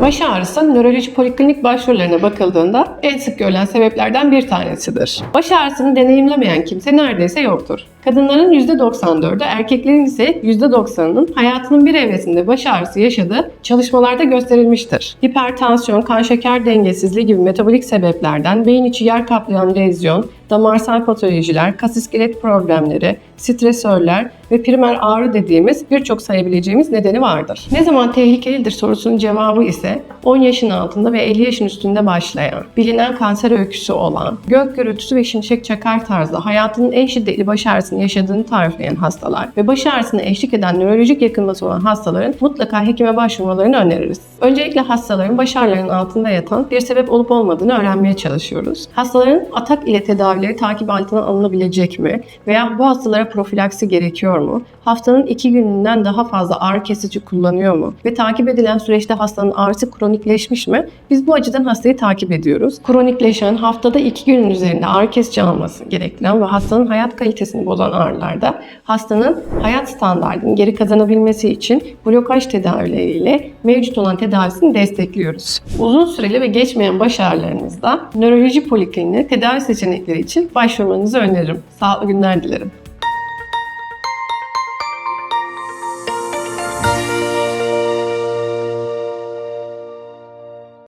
Baş ağrısı nöroloji poliklinik başvurularına bakıldığında en sık görülen sebeplerden bir tanesidir. Baş ağrısını deneyimlemeyen kimse neredeyse yoktur. Kadınların %94'ü, erkeklerin ise %90'ının hayatının bir evresinde baş ağrısı yaşadığı çalışmalarda gösterilmiştir. Hipertansiyon, kan şeker dengesizliği gibi metabolik sebeplerden beyin içi yer kaplayan lezyon, damarsal patolojiler, kas iskelet problemleri, stresörler ve primer ağrı dediğimiz birçok sayabileceğimiz nedeni vardır. Ne zaman tehlikelidir sorusunun cevabı ise 10 yaşın altında ve 50 yaşın üstünde başlayan, bilinen kanser öyküsü olan, gök gürültüsü ve şimşek çakar tarzı hayatının en şiddetli baş ağrısını yaşadığını tarifleyen hastalar ve baş ağrısına eşlik eden nörolojik yakınması olan hastaların mutlaka hekime başvurmalarını öneririz. Öncelikle hastaların baş ağrılarının altında yatan bir sebep olup olmadığını öğrenmeye çalışıyoruz. Hastaların atak ile tedavileri takip altına alınabilecek mi? Veya bu hastalara profilaksi gerekiyor mu? Haftanın iki gününden daha fazla ağrı kesici kullanıyor mu? Ve takip edilen süreçte hastanın ağrısı kronikleşmiş mi? Biz bu açıdan hastayı takip ediyoruz. Kronikleşen, haftada iki günün üzerinde ağrı kesici alması gerektiren ve hastanın hayat kalitesini bozan ağrılarda hastanın hayat standartını geri kazanabilmesi için blokaj tedavileriyle mevcut olan tedavisini destekliyoruz. Uzun süreli ve geçmeyen baş ağrılarınızda nöroloji polikliniğine tedavi seçenekleri için başvurmanızı öneririm. Sağlıklı günler dilerim.